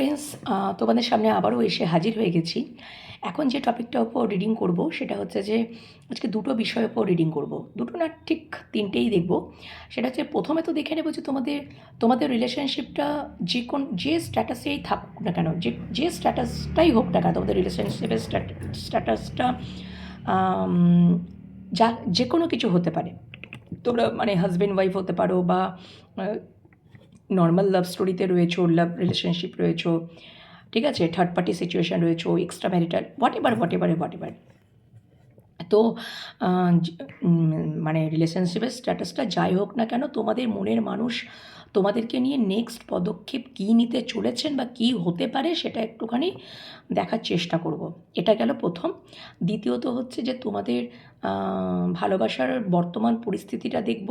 Friends তোমাদের সামনে আবারও এসে হাজির হয়ে গেছি। এখন যে টপিকটার ওপর রিডিং করব, সেটা হচ্ছে যে আজকে দুটো বিষয়ের ওপর রিডিং করব। দুটো না, ঠিক তিনটেই দেখব। সেটা হচ্ছে প্রথমে তো দেখে নেব যে তোমাদের তোমাদের রিলেশনশিপটা যে কোন, যে স্ট্যাটাসেই থাকুক না কেন, যে যে স্ট্যাটাসটাই হোক না কেন, তোমাদের রিলেশনশিপের স্ট্যাটাসটা যা, যে কোনো কিছু হতে পারে। তোমরা মানে হাজব্যান্ড ওয়াইফ হতে পারো বা নর্মাল লাভ স্টোরিতে রয়েছো লাভ রিলেশনশিপ রয়েছো, ঠিক আছে? থার্ড পার্টি সিচুয়েশান রয়েছো extra marital whatever whatever whatever তো মানে রিলেশনশিপের স্ট্যাটাসটা যাই হোক না কেন, তোমাদের মনের মানুষ তোমাদেরকে নিয়ে নেক্সট পদক্ষেপ কী নিতে চলেছেন বা কী হতে পারে সেটা একটুখানি দেখার চেষ্টা করব। এটা গেল প্রথম। দ্বিতীয়ত হচ্ছে যে তোমাদের ভালোবাসার বর্তমান পরিস্থিতিটা দেখব।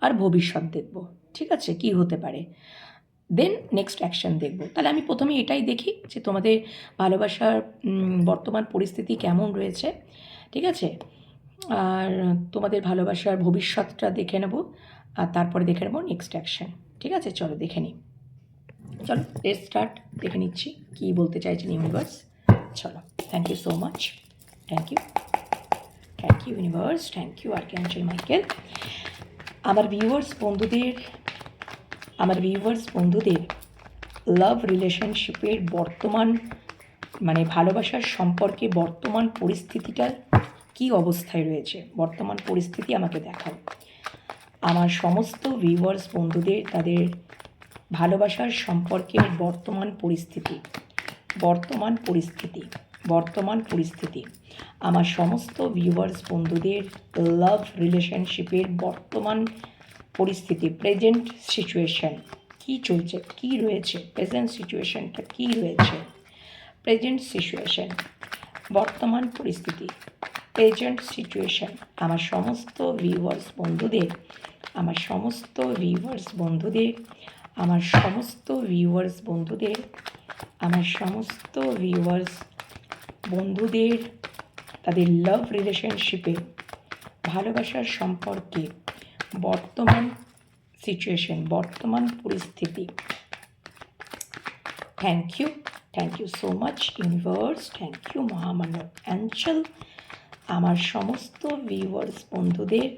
আর ভবিষ্যৎ দেখব। ঠিক আছে? কী হতে পারে? দেন নেক্সট অ্যাকশন দেখব। তাহলে আমি প্রথমে এটাই দেখি যে তোমাদের ভালোবাসার বর্তমান পরিস্থিতি কেমন রয়েছে। ঠিক আছে? আর তোমাদের ভালোবাসার ভবিষ্যৎটা দেখে নেব। আর তারপরে দেখে নেব নেক্সট অ্যাকশন ঠিক আছে? চলো, দেখে নিই। চলো লেট স্টার্ট দেখে নিচ্ছি কী বলতে চাইছেন ইউনিভার্স চলো thank you so much thank you thank you universe thank you archangel Michael আমার ভিউয়ার্স বন্ধুদের, আমার ভিউয়ার্স বন্ধুদের লাভ রিলেশনশিপের বর্তমান মানে ভালোবাসার সম্পর্কে বর্তমান পরিস্থিতিটা কি অবস্থায় রয়েছে? বর্তমান পরিস্থিতি আমাকে দেখাও। আমার সমস্ত ভিউয়ার্স বন্ধুদের, তাদের ভালোবাসার সম্পর্কের বর্তমান পরিস্থিতি বর্তমান পরিস্থিতি। বর্তমান পরিস্থিতি। আমার সমস্ত ভিউয়ার্স বন্ধুদের লাভ রিলেশনশিপের বর্তমান পরিস্থিতি প্রেজেন্ট সিচুয়েশান কি চলছে, কি রয়েছে প্রেজেন্ট সিচুয়েশানটা কি রয়েছে প্রেজেন্ট সিচুয়েশন বর্তমান পরিস্থিতি প্রেজেন্ট সিচুয়েশন আমার সমস্ত ভিউয়ার্স বন্ধুদের, আমার সমস্ত ভিউয়ার্স বন্ধুদের, আমার সমস্ত ভিউয়ার্স বন্ধুদের, আমার সমস্ত ভিউয়ার্স বন্ধুদের, তাদের লাভ রিলেশনশিপে ভালোবাসার সম্পর্কে বর্তমান সিচুয়েশন বর্তমান পরিস্থিতি। Thank you thank you so much universe thank you মহামানব অ্যাঞ্চল আমার সমস্ত ভিউয়ার্স বন্ধুদের,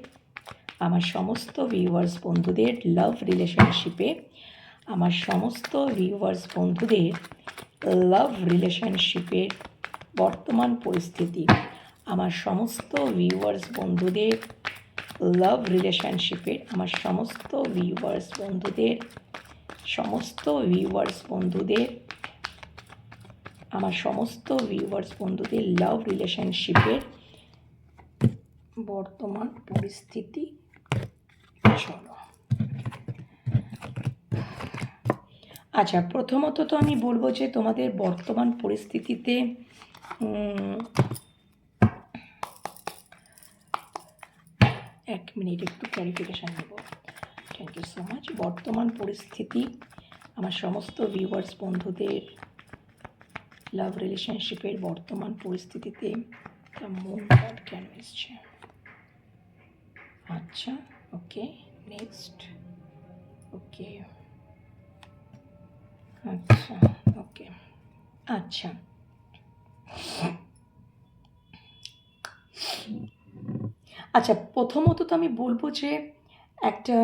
আমার সমস্ত ভিউয়ার্স বন্ধুদের লাভ রিলেশনশিপে আমার সমস্ত ভিউয়ার্স বন্ধুদের লাভ রিলেশনশিপের বর্তমান পরিস্থিতি। আমার সমস্ত ভিউয়ার্স বন্ধুদের লাভ রিলেশনশিপের আমার সমস্ত ভিউয়ার্স বন্ধুদের, সমস্ত ভিউয়ার্স বন্ধুদের, আমার সমস্ত ভিউয়ার্স বন্ধুদের লাভ রিলেশনশিপের বর্তমান পরিস্থিতি চলো আচ্ছা প্রথমত তো আমি বলব যে তোমাদের বর্তমান পরিস্থিতিতে এক মিনিট একটু ক্লারিফিকেশান নেব। থ্যাংক ইউ সো মাচ বর্তমান পরিস্থিতি, আমার সমস্ত ভিউয়ার্স বন্ধুদের লাভ রিলেশনশিপের বর্তমান পরিস্থিতিতে তা মন কার্ড কেন এসছে? আচ্ছা ওকে নেক্সট ওকে আচ্ছা ওকে আচ্ছা। আচ্ছা প্রথমত তো আমি বলব যে একটা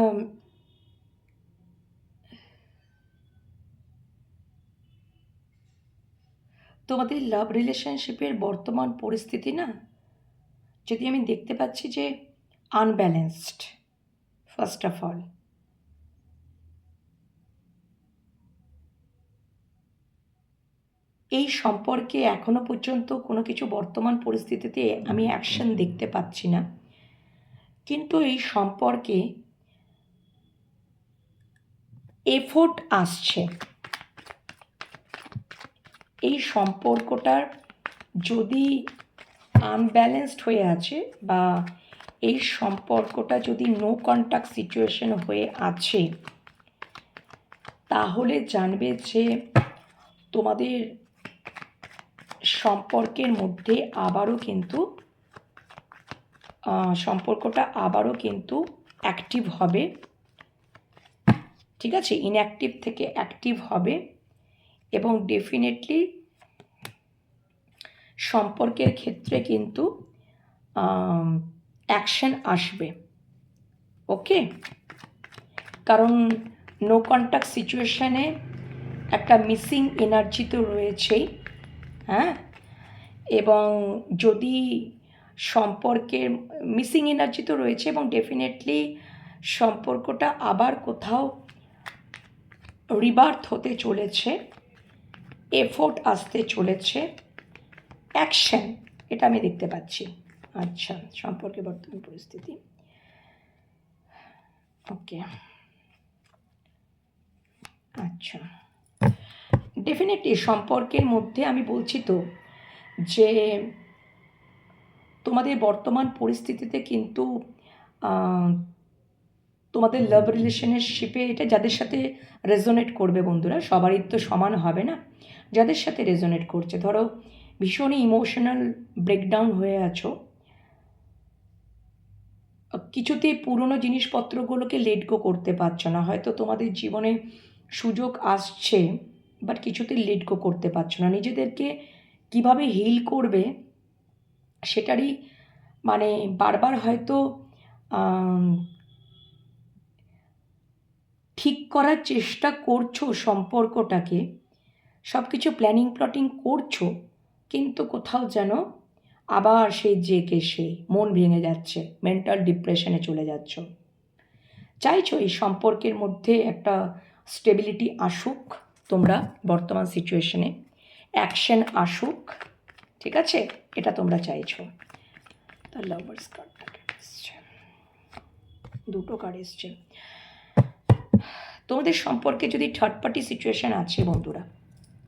তোমাদের লাভ রিলেশনশিপের বর্তমান পরিস্থিতি না, যদি আমি দেখতে পাচ্ছি যে আনব্যালেন্সড ফার্স্ট অফ অল এই সম্পর্কে এখনও পর্যন্ত কোনো কিছু বর্তমান পরিস্থিতিতে আমি অ্যাকশন দেখতে পাচ্ছি না। কিন্তু এই সম্পর্কে এফোর্ট আসছে। এই সম্পর্কটার যদি আনব্যালেন্সড হয়ে আছে বা এই সম্পর্কটা যদি নো কন্ট্যাক্ট সিচুয়েশন হয়ে আছে তাহলে জানবে যে তোমাদের সম্পর্কের মধ্যে আবারও কিন্তু সম্পর্কটা আবারও কিন্তু অ্যাক্টিভ হবে। ঠিক আছে? ইনঅ্যাক্টিভ থেকে অ্যাক্টিভ হবে এবং ডেফিনেটলি সম্পর্কের ক্ষেত্রে কিন্তু অ্যাকশন আসবে। ওকে? কারণ নো কন্ট্যাক্ট সিচুয়েশানে একটা মিসিং এনার্জি তো রয়েছেই। হ্যাঁ? এবং যদি সম্পর্কের মিসিং এনার্জি তো রয়েছে এবং ডেফিনেটলি সম্পর্কটা আবার কোথাও রিবার্থ হতে চলেছে এফোর্ট আসতে চলেছে অ্যাকশন এটা আমি দেখতে পাচ্ছি। আচ্ছা সম্পর্কে বর্তমান পরিস্থিতি। ওকে আচ্ছা। ডেফিনেটলি সম্পর্কের মধ্যে আমি বলছি তো যে, তোমাদের বর্তমান পরিস্থিতিতে কিন্তু তোমাদের লাভ রিলেশনশিপে এটা যাদের সাথে রেজোনেট করবে বন্ধুরা, সবারই তো সমান হবে না? যাদের সাথে রেজোনেট করছে, ধরো ভীষণই ইমোশনাল ব্রেকডাউন হয়ে আছো। কিছুতেই পুরনো জিনিসপত্রগুলোকে লেট গো করতে পারছ না। হয়তো তোমাদের জীবনে সুযোগ আসছে বাট কিছুতে লেট গো করতে পারছ না। নিজেদেরকে কীভাবে হিল করবে সেটারই মানে বারবার হয়তো ঠিক করার চেষ্টা করছ সম্পর্কটাকে সব কিছু প্ল্যানিং প্লটিং করছ, কিন্তু কোথাও যেন আবার সেই জেকে সে মন ভেঙে যাচ্ছে মেন্টাল ডিপ্রেশনে চলে যাচ্ছ। চাইছো এই সম্পর্কের মধ্যে একটা স্টেবিলিটি আসুক। তোমরা বর্তমান সিচুয়েশনে অ্যাকশন আসুক, ঠিক আছে? এটা তোমরা চাইছো। তার লাভার্স কার্ডটা এসছে। দুটো কার্ড এসছে। তোমাদের সম্পর্কে যদি থার্ড পার্টি সিচুয়েশান আছে বন্ধুরা,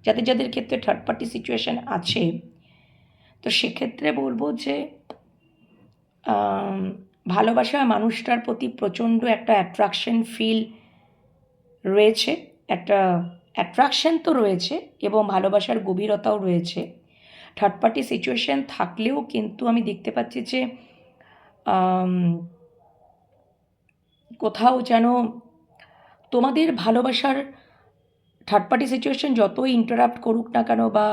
যাদের যাদের ক্ষেত্রে থার্ড পার্টি সিচুয়েশন আছে, তো সেক্ষেত্রে বলব যে ভালোবাসা মানুষটার প্রতি প্রচণ্ড একটা অ্যাট্রাকশন ফিল রয়েছে, একটা অ্যাট্রাকশন তো রয়েছে এবং ভালোবাসার গভীরতাও রয়েছে। থার্ড পার্টি সিচুয়েশন থাকলেও কিন্তু আমি দেখতে পাচ্ছি যে কোথাও যেন তোমাদের ভালোবাসার থার্ড পার্টি সিচুয়েশন যতই ইন্টারাপ্ট করুক না কেন বা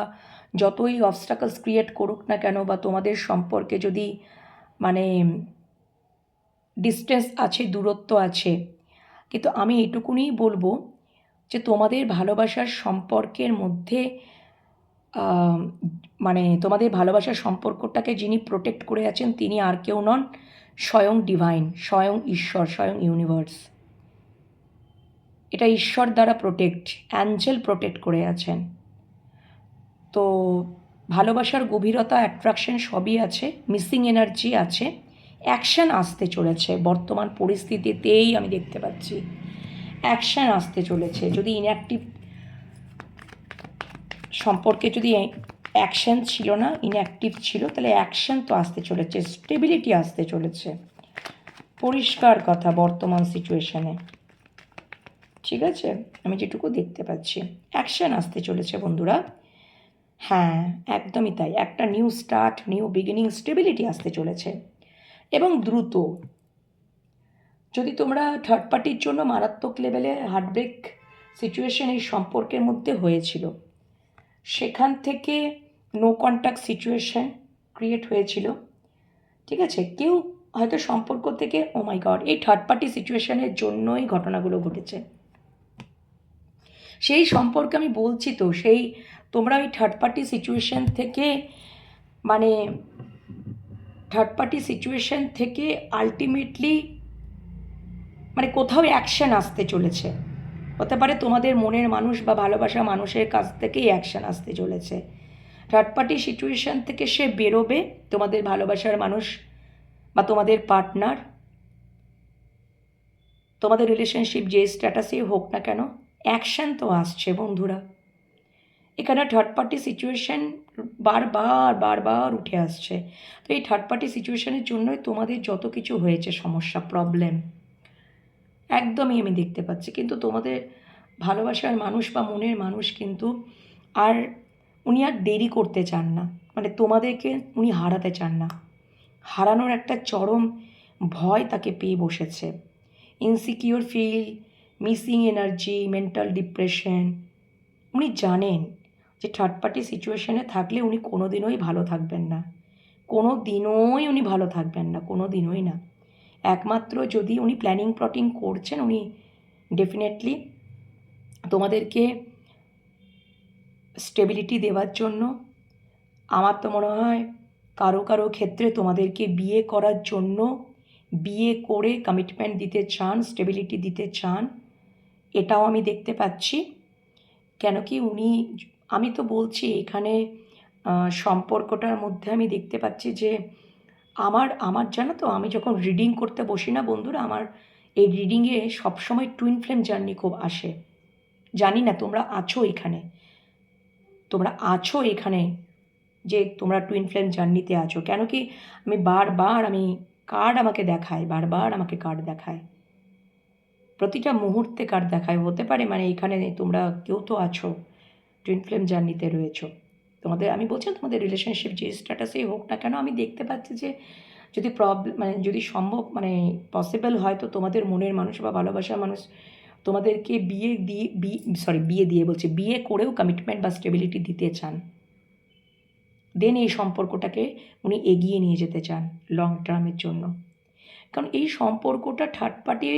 যতই অবস্টাকলস ক্রিয়েট করুক না কেন বা তোমাদের সম্পর্কে যদি মানে ডিস্টেন্স আছে, দূরত্ব আছে, কিন্তু আমি এইটুকুনি বলব যে তোমাদের ভালোবাসার সম্পর্কের মধ্যে মানে তোমাদের ভালোবাসার সম্পর্কটাকে যিনি প্রোটেক্ট করে আছেন, তিনি আর কেউ নন, স্বয়ং ডিভাইন স্বয়ং ঈশ্বর, স্বয়ং ইউনিভার্স এটা ঈশ্বর দ্বারা প্রোটেক্ট অ্যাঞ্জেল প্রোটেক্ট করে আছেন। তো ভালোবাসার গভীরতা অ্যাট্রাকশন সবই আছে মিসিং এনার্জি আছে। অ্যাকশন আসতে চলেছে, বর্তমান পরিস্থিতিতেই আমি দেখতে পাচ্ছি। অ্যাকশন আসতে চলেছে। যদি ইনঅ্যাক্টিভ সম্পর্কে যদি অ্যাকশন ছিল না ইনঅ্যাক্টিভ ছিল, তাহলে অ্যাকশন তো আসতে চলেছে স্টেবিলিটি আসতে চলেছে। পরিষ্কার কথা বর্তমান সিচুয়েশনে ঠিক আছে? আমি যেটুকু দেখতে পাচ্ছি। অ্যাকশন আসতে চলেছে বন্ধুরা। হ্যাঁ একদমই তাই। একটা new start new beginning stability আসতে চলেছে। এবং দ্রুত যদি তোমরা থার্ড পার্টির জন্য মারাত্মক লেভেলে হার্টব্রেক সিচুয়েশন এই সম্পর্কের মধ্যে হয়েছিল, সেখান থেকে নো কন্ট্যাক্ট সিচুয়েশন ক্রিয়েট হয়েছিল, ঠিক আছে? কেউ হয়তো সম্পর্ক থেকে ও মাই গড এই থার্ড পার্টি সিচুয়েশনের জন্যই ঘটনাগুলো ঘটেছে। সেই সম্পর্কে আমি বলছি তো, সেই তোমরা ওই থার্ড পার্টি সিচুয়েশন থেকে মানে থার্ড পার্টি সিচুয়েশন থেকে আলটিমেটলি মানে কোথাও অ্যাকশন আসতে চলেছে। হতে পারে তোমাদের মনের মানুষ বা ভালোবাসা মানুষের কাছ থেকেই অ্যাকশন আসতে চলেছে। থার্ড পার্টি সিচুয়েশন থেকে সে বেরোবে তোমাদের ভালোবাসার মানুষ বা তোমাদের পার্টনার তোমাদের রিলেশনশিপ যে স্ট্যাটাসেই হোক না কেন অ্যাকশন তো আসছে বন্ধুরা। এখানে থার্ড পার্টি সিচুয়েশান বারবার বারবার উঠে আসছে। তো এই থার্ড পার্টি সিচুয়েশানের জন্যই তোমাদের যত কিছু হয়েছে সমস্যা প্রবলেম একদমই আমি দেখতে পাচ্ছি। কিন্তু তোমাদের ভালোবাসার মানুষ বা মনের মানুষ কিন্তু আর উনি আর দেরি করতে চান না। মানে তোমাদেরকে উনি হারাতে চান না। হারানোর একটা চরম ভয় তাকে পেয়ে বসেছে। Insecure feel missing energy mental depression উনি জানেন যে থার্ড পার্টি সিচুয়েশনে থাকলে উনি কোনো দিনই ভালো থাকবেন না। কোনো দিনই উনি ভালো থাকবেন না কোনো দিনই না। একমাত্র যদি উনি প্ল্যানিং প্লটিং করছেন, উনি ডেফিনেটলি তোমাদেরকে স্টেবিলিটি দেওয়ার জন্য আমার তো মনে হয় কারও কারও ক্ষেত্রে তোমাদেরকে বিয়ে করার জন্য বিয়ে করে কমিটমেন্ট দিতে চান স্টেবিলিটি দিতে চান, এটাও আমি দেখতে পাচ্ছি। কেন কি উনি, আমি তো বলছি এখানে সম্পর্কটার মধ্যে আমি দেখতে পাচ্ছি যে আমার আমার জানো তো, আমি যখন রিডিং করতে বসি না বন্ধুরা, আমার এই রিডিংয়ে সবসময় টুইন ফ্লেম জার্নি খুব আসে। জানি না, তোমরা আছো এখানে। তোমরা আছো এখানে যে তোমরা টুইন ফ্লেম জার্নিতে আছো। কেন কি আমি বারবার আমি কার্ড আমাকে দেখায়, বারবার আমাকে কার্ড দেখায়। প্রতিটা মুহূর্তে কার্ড দেখায়। হতে পারে মানে এখানে তোমরা কেউ তো আছো টুইন ফ্লেম জার্নিতে রয়েছো। তোমাদের, আমি বলছি তোমাদের রিলেশনশিপ যে স্ট্যাটাসেই হোক না কেন, আমি দেখতে পাচ্ছি যে যদি প্রবলেম মানে যদি সম্ভব মানে পসিবল হয় তো তোমাদের মনের মানুষ বা ভালোবাসার মানুষ তোমাদেরকে বিয়ে দিয়ে, বি সরি বিয়ে দিয়ে বলছে, বিয়ে করেও কমিটমেন্ট বা স্টেবিলিটি দিতে চান। দেন এই সম্পর্কটাকে উনি এগিয়ে নিয়ে যেতে চান লং টার্মের জন্য। কারণ এই সম্পর্কটা third party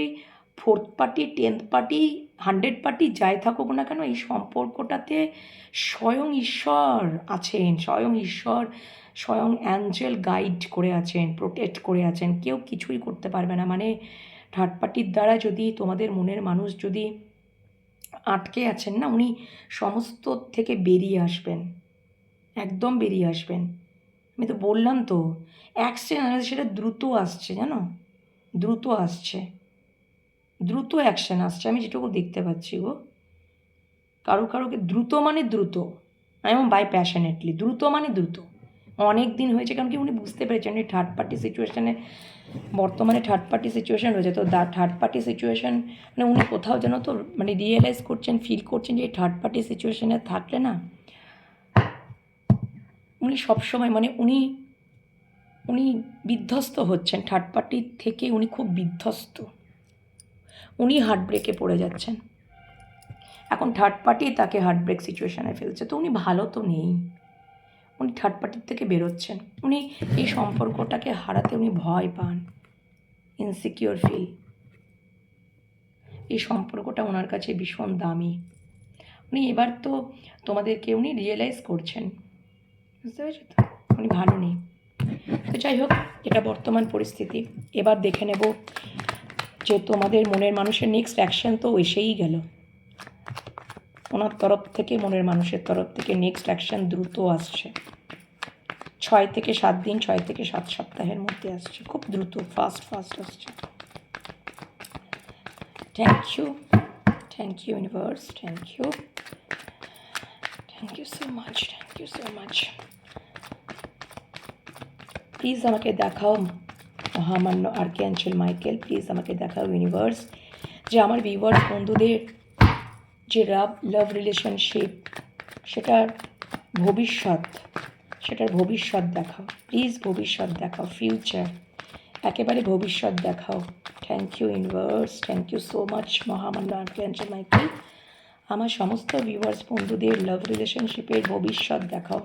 fourth party tenth party hundred party যাই থাকুক না কেন, এই সম্পর্কটাতে স্বয়ং ঈশ্বর আছেন, স্বয়ং ঈশ্বর, স্বয়ং অ্যাঞ্জেল গাইড করে আছেন, প্রোটেক্ট করে আছেন। কেউ কিছুই করতে পারবে না। মানে থার্ড পার্টির দ্বারা যদি তোমাদের মনের মানুষ যদি আটকে আছেন না, উনি সমস্ত থেকে বেরিয়ে আসবেন। একদম বেরিয়ে আসবেন। আমি তো বললাম তো অ্যাকশন সেটা দ্রুত আসছে, জানো? দ্রুত আসছে। দ্রুত অ্যাকশন আসছে। আমি যেটুকু দেখতে পাচ্ছি গো, কারও কারোকে দ্রুত মানে দ্রুত। আই এম বাই প্যাশনেটলি দ্রুত মানে দ্রুত। অনেক দিন হয়েছে কারণ কি উনি বুঝতে পেরেছেন, উনি থার্ড পার্টি সিচুয়েশানে বর্তমানে থার্ড পার্টি সিচুয়েশান রয়েছে। তো থার্ড পার্টি সিচুয়েশান মানে উনি কোথাও যেন তো মানে রিয়েলাইজ করছেন ফিল করছেন যে থার্ড পার্টি সিচুয়েশানে থাকলে না, উনি সবসময় মানে উনি উনি বিধ্বস্ত হচ্ছেন। থার্ড পার্টির থেকে উনি খুব বিধ্বস্ত। উনি হার্ট ব্রেকে পড়ে যাচ্ছেন। এখন থার্ড পার্টি তাকে হার্ট ব্রেক সিচুয়েশানে ফেলছে। তো উনি ভালো তো নেই। উনি থার্ড পার্টির থেকে বেরোচ্ছেন। উনি এই সম্পর্কটাকে হারাতে উনি ভয় পান। ইনসিকিওর ফিল এই সম্পর্কটা ওনার কাছে ভীষণ দামি। উনি এবার তো তোমাদেরকে উনি রিয়েলাইজ করছেন। বুঝতে পেরেছ তো? উনি ভালো নেই। তো যাই হোক, এটা বর্তমান পরিস্থিতি। এবার দেখে নেব যে তোমাদের মনের মানুষের নেক্সট অ্যাকশন তো এসেই গেল। ওনার তরফ থেকে, মনের মানুষের তরফ থেকে নেক্সট অ্যাকশন দ্রুত আসছে। ছয় থেকে সাত দিন, ছয় থেকে সাত সপ্তাহের মধ্যে আসছে। খুব দ্রুত ফাস্ট ফাস্ট আসছে। Thank you thank you universe thank you thank you so much thank you so much please আমাকে দেখাও। মহামান্য আর্কিয়াঞ্চল মাইকেল প্লিজ আমাকে দেখাও ইউনিভার্স যে আমার ভিউয়ার্স বন্ধুদের যে লাভ লাভ রিলেশনশিপ সেটার ভবিষ্যৎ সেটার ভবিষ্যৎ দেখাও। প্লিজ ভবিষ্যৎ দেখাও ফিউচার একেবারে ভবিষ্যৎ দেখাও। Thank you universe thank you so much মহামান্য আর্কিয়াঞ্চল মাইকেল আমার সমস্ত ভিউয়ার্স বন্ধুদের লাভ রিলেশনশিপের ভবিষ্যৎ দেখাও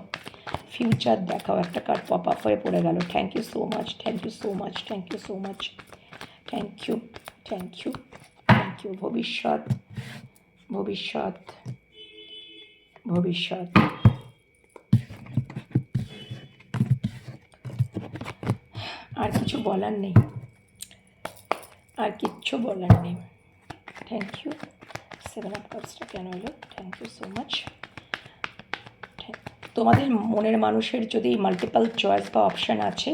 ফিউচার দেখাও। একটা কার্ড পপ আপ হয়ে পড়ে গেল। Thank you so much thank you so much thank you so much thank you thank you thank you ভবিষ্যৎ ভবিষ্যৎ ভবিষ্যৎ। আর কিছু বলার নেই। আর কিচ্ছু বলার নেই। থ্যাংক ইউ সেভেন অফ কাপসটা কেন এলো? থ্যাংক ইউ সো মাচ তোমাদের মনের মানুষের যদি মাল্টিপাল চয়েস বা অপশান আছে,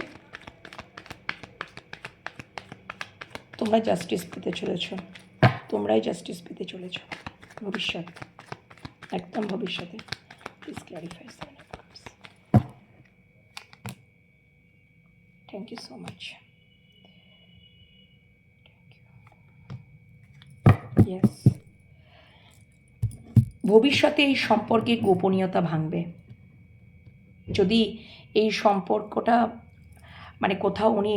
তোমরা জাস্টিস পেতে চলেছ। তোমরাই জাস্টিস পেতে চলেছ। ভবিষ্যৎ, একদম ভবিষ্যতে। Please clarify seven of cups thank you so much yes ভবিষ্যতে এই সম্পর্কে গোপনীয়তা ভাঙবে। যদি এই সম্পর্কটা মানে কোথাও উনি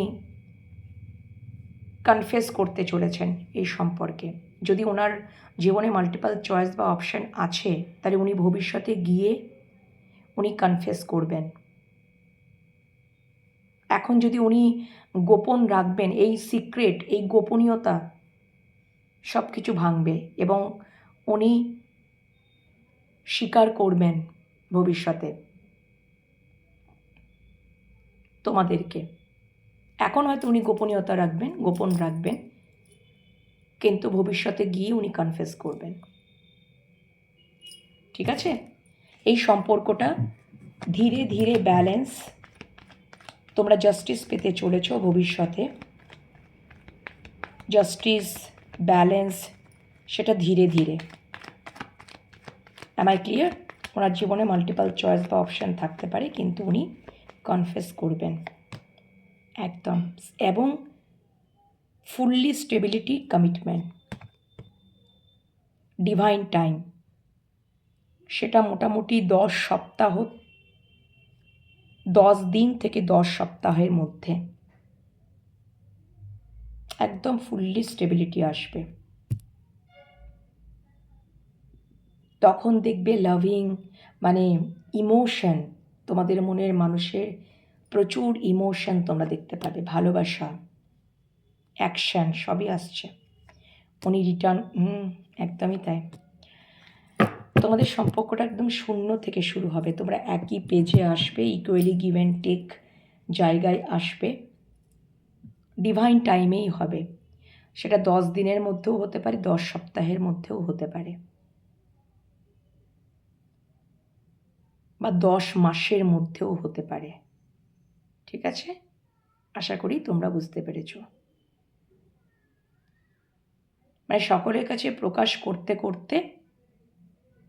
কনফেস করতে চলেছেন এই সম্পর্কে, যদি ওনার জীবনে মাল্টিপাল চয়েস বা অপশান আছে, তাহলে উনি ভবিষ্যতে গিয়ে উনি কনফেস করবেন। এখন যদি উনি গোপন রাখবেন, এই সিক্রেট এই গোপনীয়তা সব কিছু ভাঙবে এবং উনি স্বীকার করবেন ভবিষ্যতে তোমাদেরকে। এখন হয়তো উনি গোপনীয়তা রাখবেন, গোপন রাখবেন, কিন্তু ভবিষ্যতে গিয়ে উনি কনফেস করবেন। ঠিক আছে? এই সম্পর্কটা ধীরে ধীরে ব্যালেন্স তোমরা জাস্টিস পেতে চলেছ ভবিষ্যতে। জাস্টিস ব্যালেন্স সেটা ধীরে ধীরে। অ্যাম আই ক্লিয়ার ওনার জীবনে মাল্টিপাল চয়েস বা অপশান থাকতে পারে, কিন্তু উনি কনফেস করবেন। একদম। এবং fully stability commitment divine time সেটা মোটামুটি দশ সপ্তাহ, দশ দিন থেকে দশ সপ্তাহের মধ্যে। একদম ফুললি স্টেবিলিটি আসবে। তখন দেখবে লাভিং মানে ইমোশন তোমাদের মনের মানুষের প্রচুর ইমোশন তোমরা দেখতে পাবে, ভালোবাসা অ্যাকশান সবই আসছে। উনি রিটার্ন হুম, একদমই তাই। তোমাদের সম্পর্কটা একদম শূন্য থেকে শুরু হবে, তোমরা একই পেজে আসবে ইকুয়ালি গিভ অ্যান্ড টেক জায়গায় আসবে। ডিভাইন টাইমেই হবে। সেটা দশ দিনের মধ্যেও হতে পারে, দশ সপ্তাহের মধ্যেও হতে পারে। বা দশ মাসের মধ্যেও হতে পারে। ঠিক আছে? আশা করি তোমরা বুঝতে পেরেছ। মানে সকলের কাছে প্রকাশ করতে করতে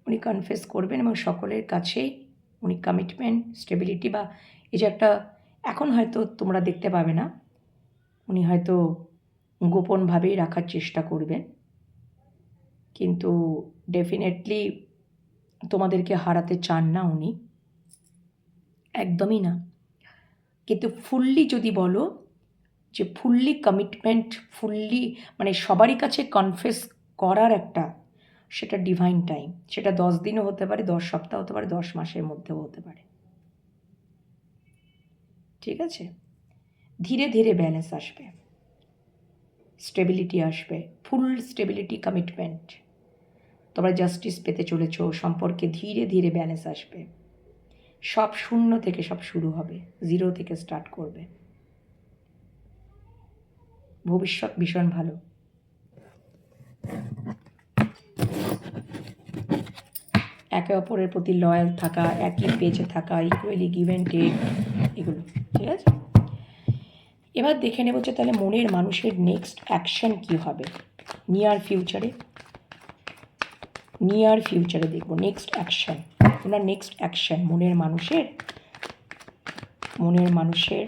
উনি কনফেস করবেন এবং সকলের কাছেই উনি কমিটমেন্ট স্টেবিলিটি বা এই যে একটা এখন হয়তো তোমরা দেখতে পাবে না, উনি হয়তো গোপনভাবেই রাখার চেষ্টা করবেন। কিন্তু ডেফিনেটলি তোমাদেরকে হারাতে চান না উনি। একদমই না। কিন্তু ফুললি যদি বলো যে ফুললি কমিটমেন্ট ফুললি মানে সবারই কাছে কনফেস করার একটা সেটা ডিভাইন টাইম সেটা দশ দিনও হতে পারে, দশ সপ্তাহ হতে পারে, দশ মাসের মধ্যেও হতে পারে। ঠিক আছে? ধীরে ধীরে ব্যালেন্স আসবে। স্টেবিলিটি আসবে। ফুল স্টেবিলিটি কমিটমেন্ট তোমরা জাস্টিস পেতে চলেছ, সম্পর্কে ধীরে ধীরে ব্যালেন্স আসবে। সব শূন্য থেকে সব শুরু হবে জিরো থেকে স্টার্ট করবে। ভবিষ্যৎ ভীষণ ভালো। একে অপরের প্রতি লয়াল থাকা, একই পেজে থাকা ইকুয়ালি গিভ অ্যান্ড টেক এগুলো, ঠিক আছে? এবার দেখে নেব যে তাহলে মনের মানুষের নেক্সট অ্যাকশন কী হবে। নিয়ার ফিউচারে নিয়ার ফিউচারে দেখব নেক্সট অ্যাকশন ওনার নেক্সট অ্যাকশন মনের মানুষের মনের মানুষের,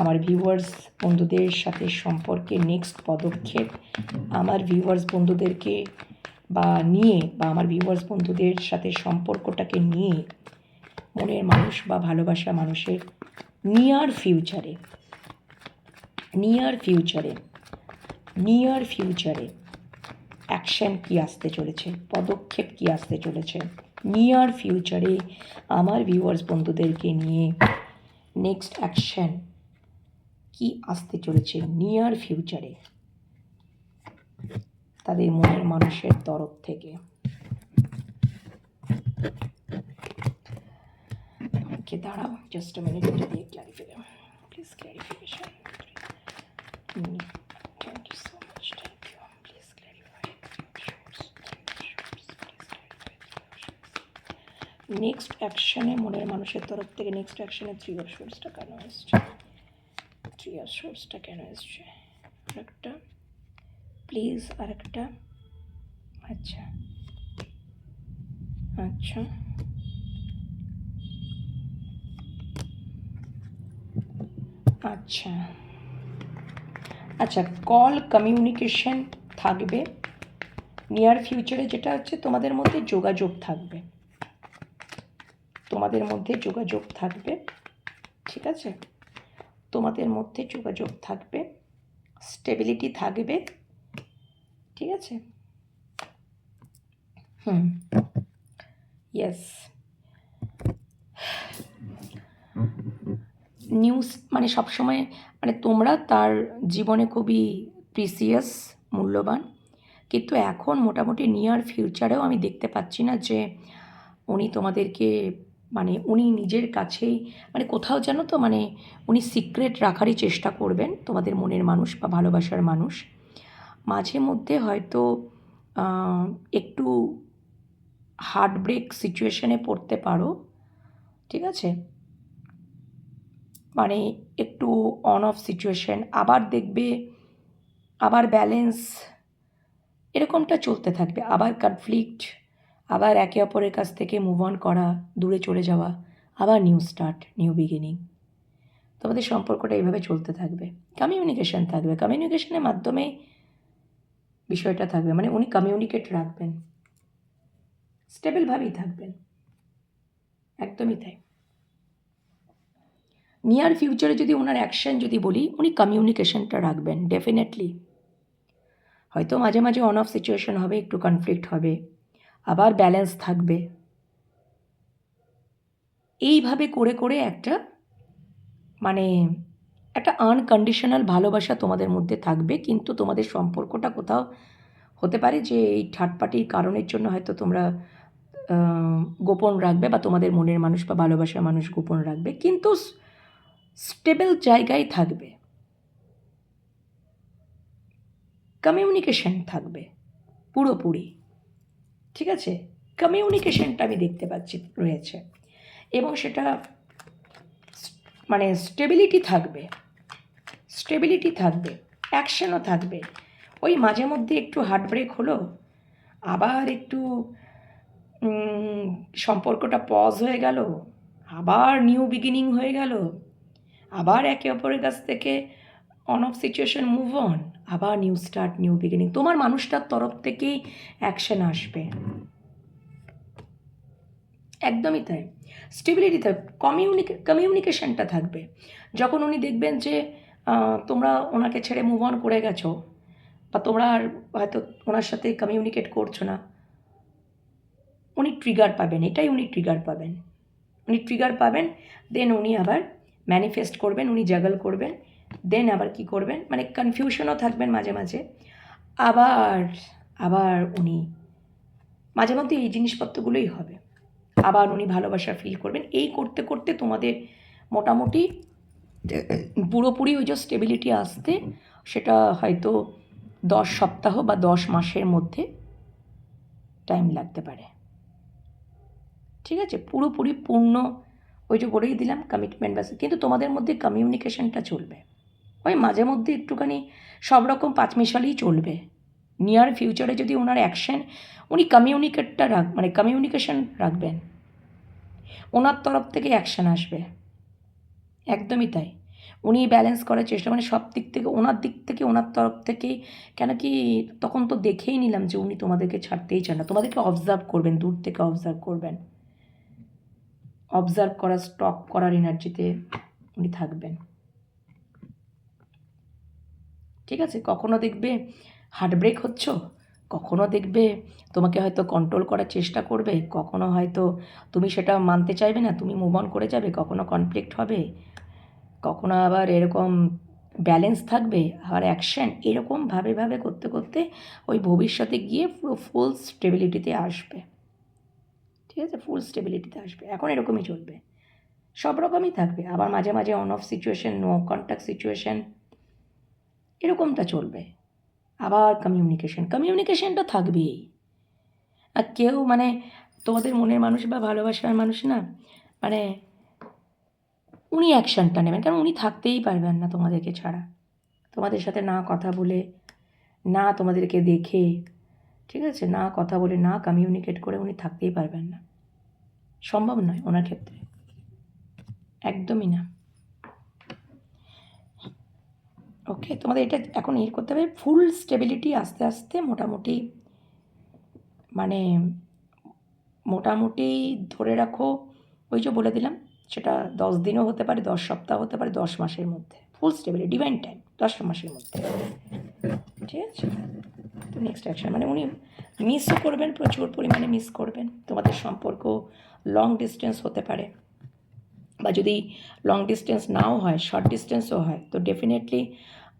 আমার ভিউয়ার্স বন্ধুদের সাথে সম্পর্কে নেক্সট পদক্ষেপ, আমার ভিউয়ার্স বন্ধুদেরকে বা নিয়ে বা আমার ভিউয়ার্স বন্ধুদের সাথে সম্পর্কটাকে নিয়ে, মনের মানুষ বা ভালোবাসা মানুষের নিয়ার ফিউচারে নিয়ার ফিউচারে নিয়ার ফিউচারে অ্যাকশন কি আসতে চলেছে, পদক্ষেপ কি আসতে চলেছে নিয়ার ফিউচারে আমার ভিউয়ার্স বন্ধুদেরকে নিয়ে নেক্সট অ্যাকশন কি আসতে চলেছে নিয়ার ফিউচারে তাদের মনের মানুষের তরফ থেকে। ওকে, দাঁড়াও জাস্ট মিনিট দিয়ে clarification please clarification thank you so much thank you please clarify next অ্যাকশনে মনের মানুষের তরফ থেকে নেক্সট অ্যাকশনে থ্রি অফ শোর্সটা কেন এসছে? থ্রি অফ শোর্সটা কেন এসছে? আরেকটা প্লিজ আরেকটা। আচ্ছা। আচ্ছা। আচ্ছা। আচ্ছা কল কমিউনিকেশন থাকবে। নিয়ার ফিউচারে যেটা হচ্ছে তোমাদের মধ্যে যোগাযোগ থাকবে। তোমাদের মধ্যে যোগাযোগ থাকবে, ঠিক আছে? তোমাদের মধ্যে যোগাযোগ থাকবে স্টেবিলিটি থাকবে, ঠিক আছে? হুম ইয়েস নিউজ মানে সবসময় মানে তোমরা তার জীবনে খুবই প্রিসিয়াস মূল্যবান, কিন্তু এখন মোটামুটি নিয়ার ফিউচারেও আমি দেখতে পাচ্ছি না যে উনি তোমাদেরকে মানে উনি নিজের কাছেই মানে কোথাও যেন তো মানে উনি সিক্রেট রাখারই চেষ্টা করবেন তোমাদের মনের মানুষ বা ভালোবাসার মানুষ। মাঝে মধ্যে হয়তো একটু হার্ট ব্রেক সিচুয়েশনে পড়তে পারো, ঠিক আছে? মানে একটু অন অফ সিচুয়েশন আবার দেখবে, আবার ব্যালেন্স এরকমটা চলতে থাকবে, আবার কনফ্লিক্ট আবার একে অপরের কাছ থেকে মুভ অন করা, দূরে চলে যাওয়া, আবার নিউ স্টার্ট নিউ বিগিনিং তোমাদের সম্পর্কটা এইভাবে চলতে থাকবে। কমিউনিকেশন থাকবে। কমিউনিকেশনের মাধ্যমে বিষয়টা থাকবে। মানে উনি কমিউনিকেট রাখবেন। স্টেবলভাবেই থাকবেন। একদমই তাই। নিয়ার ফিউচারে যদি ওনার অ্যাকশন যদি বলি, উনি কমিউনিকেশনটা রাখবেন ডেফিনেটলি হয়তো মাঝে মাঝে অন অফ সিচুয়েশন হবে, একটু কনফ্লিক্ট হবে। আবার ব্যালেন্স থাকবে। এইভাবে করে করে একটা মানে একটা আনকন্ডিশনাল ভালোবাসা তোমাদের মধ্যে থাকবে, কিন্তু তোমাদের সম্পর্কটা কোথাও হতে পারে যে এই থার্ড পার্টির কারণের জন্য হয়তো তোমরা গোপন রাখবে বা তোমাদের মনের মানুষ বা ভালোবাসার মানুষ গোপন রাখবে, কিন্তু স্টেবল জায়গায় থাকবে। কমিউনিকেশন থাকবে। পুরোপুরি। ঠিক আছে? কমিউনিকেশনটা আমি দেখতে পাচ্ছি, রয়েছে। এবং সেটা মানে স্টেবিলিটি থাকবে। স্টেবিলিটি থাকবে অ্যাকশনও থাকবে। ওই মাঝে মধ্যে একটু হার্ট ব্রেক হলো, আবার একটু সম্পর্কটা পজ হয়ে গেল, আবার নিউ বিগিনিং হয়ে গেল, আবার একে অপরের কাছ থেকে on off situation move on আবার নিউ স্টার্ট নিউ বিগিনিং তোমার মানুষটার তরফ থেকেই অ্যাকশন আসবে। একদমই তাই। স্টেবিলিটি থাকবে কমিউনিকে কমিউনিকেশনটা থাকবে। যখন উনি দেখবেন যে তোমরা ওনাকে ছেড়ে মুভ অন করে গেছো, বা তোমরা আর হয়তো ওনার সাথে কমিউনিকেট করছ না, উনি ট্রিগার পাবেন। এটাই উনি ট্রিগার পাবেন। উনি ট্রিগার পাবেন দেন উনি আবার ম্যানিফেস্ট করবেন, উনি জাগল করবেন। দেন আবার কি করবেন? মানে কনফিউশনও থাকবেন মাঝে মাঝে। আবার আবার উনি, মাঝে মধ্যে এই জিনিসপত্রগুলোই হবে। আবার উনি ভালোবাসা ফিল করবেন। এই করতে করতে তোমাদের মোটামুটি পুরোপুরি ওই যে স্টেবিলিটি আসতে সেটা হয়তো দশ সপ্তাহ বা দশ মাসের মধ্যে টাইম লাগতে পারে। ঠিক আছে? পুরোপুরি পূর্ণ, ওই যে বলেই দিলাম কমিটমেন্ট ব্যাস কিন্তু তোমাদের মধ্যে কমিউনিকেশনটা চলবে। ওই মাঝে মধ্যে একটুখানি সব রকম পাঁচমিশালেই চলবে। নিয়ার ফিউচারে যদি ওনার অ্যাকশন উনি কমিউনিকেটটা রাখ মানে কমিউনিকেশন রাখবেন। ওনার তরফ থেকে অ্যাকশন আসবে। একদমই তাই। উনি ব্যালেন্স করার চেষ্টা মানে সব দিক থেকে, ওনার দিক থেকে, ওনার তরফ থেকেই কেন কি তখন তো দেখেই নিলাম যে উনি তোমাদেরকে ছাড়তেই চান না। তোমাদেরকে অবজার্ভ করবেন, দূর থেকে অবজার্ভ করবেন। অবজার্ভ করা স্টপ করার এনার্জিতে উনি থাকবেন। ঠিক আছে? কখনো দেখবে হার্ট ব্রেক হচ্ছ? কখনো দেখবে তোমাকে হয়তো কন্ট্রোল করার চেষ্টা করবে? কখনো হয়তো তুমি সেটা মানতে চাইবে না, তুমি মুভ অন করে যাবে, কখনো কনফ্লিক্ট হবে? কখনো আবার এরকম ব্যালেন্স থাকবে? আবার অ্যাকশন এরকম ভাবে ভাবে করতে করতে ওই ভবিষ্যতে গিয়ে পুরো ফুল স্টেবিলিটিতে আসবে। ঠিক আছে? ফুল স্টেবিলিটিতে আসবে। এখন এরকমই চলবে। সব রকমই থাকবে। আবার মাঝে মাঝে on off situation no contact situation এরকমটা চলবে। আবার কমিউনিকেশন কমিউনিকেশনটা থাকবেই। আর কেউ মানে তোমাদের মনের মানুষ বা ভালোবাসার মানুষ না মানে উনি অ্যাকশনটা নেবেন, কারণ উনি থাকতেই পারবেন না তোমাদেরকে ছাড়া। তোমাদের সাথে না কথা বলে, না তোমাদেরকে দেখে, ঠিক আছে? না কথা বলে, না কমিউনিকেট করে উনি থাকতেই পারবেন না। সম্ভব নয় ওনার ক্ষেত্রে। একদমই না। ওকে তোমাদের এটা এখন ইয়ে করতে হবে ফুল স্টেবিলিটি আস্তে আস্তে মোটামুটি মানে মোটামুটি ধরে রাখো, ওই যে বলে দিলাম, সেটা দশ দিনও হতে পারে, দশ সপ্তাহ হতে পারে, দশ মাসের মধ্যে ফুল স্টেবিলিটি ডিভাইন টাইম দশ মাসের মধ্যে। ঠিক আছে? তো নেক্সট অ্যাকশন মানে উনি মিসও করবেন, প্রচুর পরিমাণে মিস করবেন, তোমাদের সম্পর্ক লং ডিস্টেন্স হতে পারে। বা যদি লং ডিস্টেন্স নাও হয় শর্ট ডিস্টেন্সও হয়, তো ডেফিনেটলি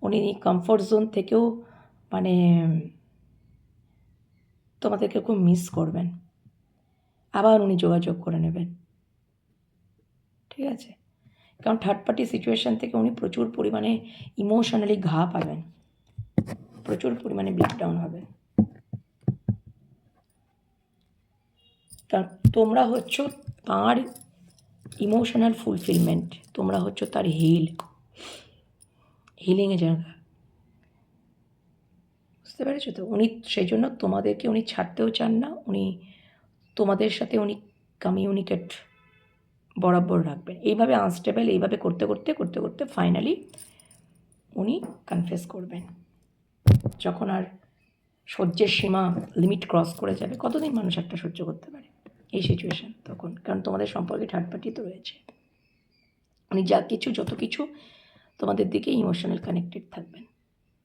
উনি কমফোর্ট জোন থেকেও মানে তোমাদেরকে খুব মিস করবেন। আবার উনি যোগাযোগ করে নেবেন। ঠিক আছে? কারণ থার্ড পার্টি সিচুয়েশান থেকে উনি প্রচুর পরিমাণে ইমোশনালি ঘা পাবেন। প্রচুর পরিমাণে ব্রেকডাউন হবে। তোমরা হচ্ছ তাঁর ইমোশনাল ফুলফিলমেন্ট তোমরা হচ্ছ তার হিল হিলিংয়ে জায়গা বুঝতে পেরেছ তো? উনি সেই জন্য তোমাদেরকে উনি ছাড়তেও চান না, উনি তোমাদের সাথে উনি কমিউনিকেট বরাবর রাখবেন। এইভাবে আনস্টেবল এইভাবে করতে করতে করতে করতে ফাইনালি উনি কনফেস করবেন। যখন আর সহ্যের সীমা লিমিট ক্রস করে যাবে, কতদিন মানুষ একটা সহ্য করতে পারে এই সিচুয়েশান তখন? কারণ তোমাদের সম্পর্কে পার্টি তো রয়েছে। উনি যা কিছু, যত কিছু তোমাদের দিকে ইমোশনাল কানেক্টেড থাকবেন।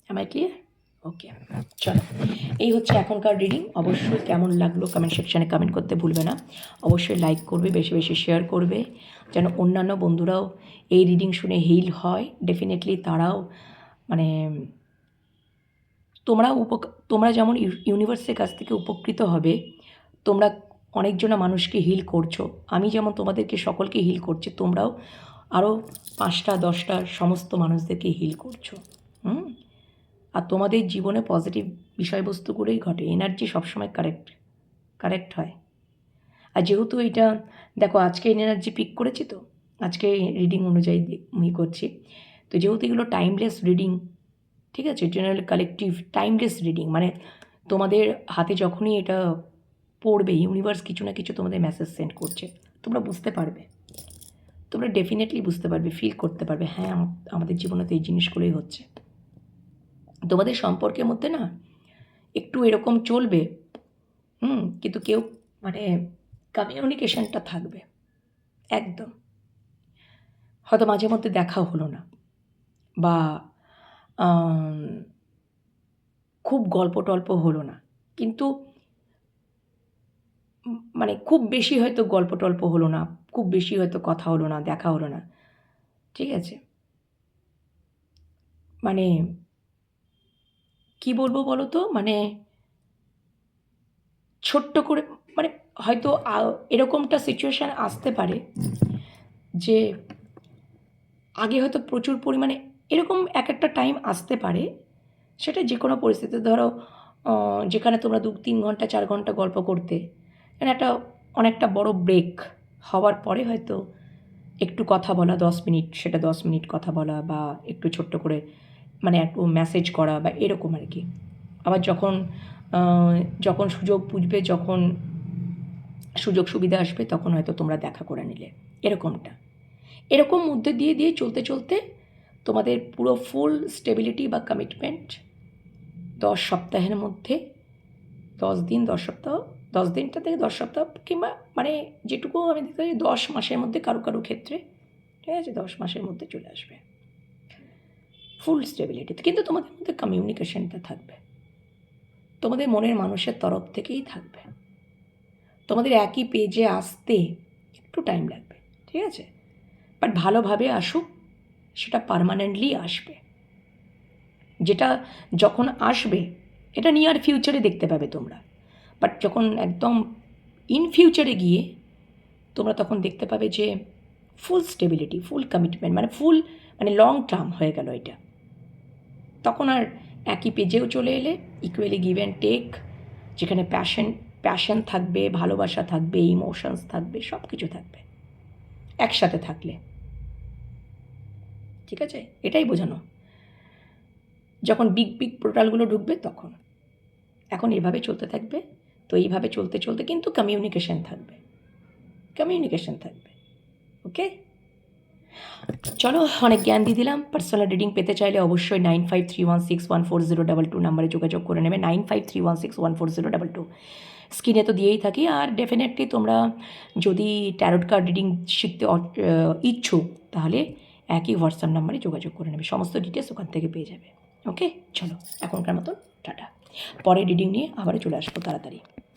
আমায় ক্লিয়ার ওকে চলো। এই হচ্ছে এখনকার রিডিং অবশ্যই কেমন লাগল কমেন্ট সেকশানে কমেন্ট করতে ভুলবে না। অবশ্যই লাইক করবে বেশি বেশি শেয়ার করবে যেন অন্যান্য বন্ধুরাও এই রিডিং শুনে হিল হয়। ডেফিনেটলি তারাও মানে তোমরা উপক তোমরা যেমন ইউ- ইউনিভার্সের কাছ থেকে উপকৃত হবে তোমরা অনেকজনা মানুষকে হিল করছ। আমি যেমন তোমাদেরকে সকলকে হিল করছি তোমরাও আরও পাঁচটা, দশটা সমস্ত মানুষদেরকে হিল করছ। হুম? আর তোমাদের জীবনে পজিটিভ বিষয়বস্তুগুলোই ঘটে। এনার্জি সবসময় কারেক্ট কারেক্ট হয়। আর যেহেতু এটা, দেখো, আজকে এনার্জি পিক করেছি তো, আজকে রিডিং অনুযায়ী আমি করছি। তো যেহেতু এগুলো টাইমলেস রিডিং ঠিক আছে? জেনারেল কালেকটিভ টাইমলেস রিডিং মানে তোমাদের হাতে যখনই এটা পড়বে ইউনিভার্স কিছু না কিছু তোমাদের মেসেজ সেন্ড করছে। তোমরা বুঝতে পারবে। তোমরা ডেফিনেটলি বুঝতে পারবে ফিল করতে পারবে হ্যাঁ আম- আমাদের জীবনে তো এই জিনিসগুলোই হচ্ছে। তোমাদের সম্পর্কের মধ্যে না একটু এরকম চলবে, হুম, কিন্তু কেউ মানে কমিউনিকেশনটা থাকবে, একদম। হয়তো মাঝে মধ্যে দেখাও হলো না বা খুব গল্প টল্প হলো না, কিন্তু মানে খুব বেশি হয়তো গল্প টল্প হলো না। খুব বেশি হয়তো কথা হলো না, দেখা হলো না। ঠিক আছে? মানে কি বলব বলো তো মানে ছোট্ট করে মানে হয়তো এরকমটা সিচুয়েশান আসতে পারে যে, আগে হয়তো প্রচুর পরিমাণে, এরকম এক একটা টাইম আসতে পারে। সেটা যে কোনো পরিস্থিতিতে ধরো যেখানে তোমরা দু তিন ঘণ্টা, চার ঘণ্টা গল্প করতে। মানে একটা অনেকটা বড় ব্রেক হওয়ার পরে হয়তো একটু কথা বলা, দশ মিনিট, সেটা দশ মিনিট কথা বলা বা একটু ছোট্ট করে মানে একটু মেসেজ করা বা এরকম আর কি। আবার যখন যখন সুযোগ বুঝবে, যখন সুযোগ সুবিধা আসবে, তখন হয়তো তোমরা দেখা করে নিলে। এরকমটা। এরকম মধ্যে দিয়ে দিয়ে চলতে চলতে তোমাদের পুরো ফুল স্টেবিলিটি বা কমিটমেন্ট দশ সপ্তাহের মধ্যে, দশ দিন, দশ সপ্তাহ দশ দিনটা থেকে দশ সপ্তাহ কিংবা মানে যেটুকু আমি দেখতে পাই দশ মাসের মধ্যে কারও কারও ক্ষেত্রে, ঠিক আছে, দশ মাসের মধ্যে চলে আসবে। ফুল স্টেবিলিটি কিন্তু তোমাদের মধ্যে কমিউনিকেশনটা থাকবে। তোমাদের মনের মানুষের তরফ থেকেই থাকবে। তোমাদের একই পেজে আসতে একটু টাইম লাগবে, ঠিক আছে? বাট ভালোভাবে আসুক, সেটা পারমানেন্টলি আসবে। যেটা যখন আসবে, এটা নিয়ার ফিউচারে দেখতে পাবে তোমরা। বাট যখন একদম ইন ফিউচারে গিয়ে তোমরা তখন দেখতে পাবে যে ফুল স্টেবিলিটি ফুল কমিটমেন্ট মানে ফুল মানে লং টার্ম হয়ে গেল এটা। তখন আর একই পেজেও চলে এলে ইকুয়ালি গিভ অ্যান্ড টেক যেখানে প্যাশন প্যাশন থাকবে, ভালোবাসা থাকবে ইমোশনস থাকবে সব কিছু থাকবে। একসাথে থাকলে। ঠিক আছে? এটাই বোঝানো। যখন বিগ বিগ পোর্টালগুলো ঢুকবে তখন। এখন এভাবে চলতে থাকবে। তো এইভাবে চলতে চলতে কিন্তু কমিউনিকেশন থাকবে। কমিউনিকেশন থাকবে ওকে চলো অনেক জ্ঞান দিয়ে দিলাম। পার্সোনাল রিডিং পেতে চাইলে অবশ্যই nine five three one six one four zero double two নাম্বারে যোগাযোগ করে নেবে। Nine five three one six one four zero double two স্ক্রিনে তো দিয়েই থাকি। আর ডেফিনেটলি তোমরা যদি ট্যারোট কার্ড রিডিং শিখতে ইচ্ছুক, তাহলে একই হোয়াটসঅ্যাপ নাম্বারে যোগাযোগ করে নেবে। সমস্ত ডিটেলস ওখান থেকে পেয়ে যাবে ওকে চলো এখনকার মতন, টাটা। পরে রিডিং নিয়ে আবার চলে আসব তাড়াতাড়ি।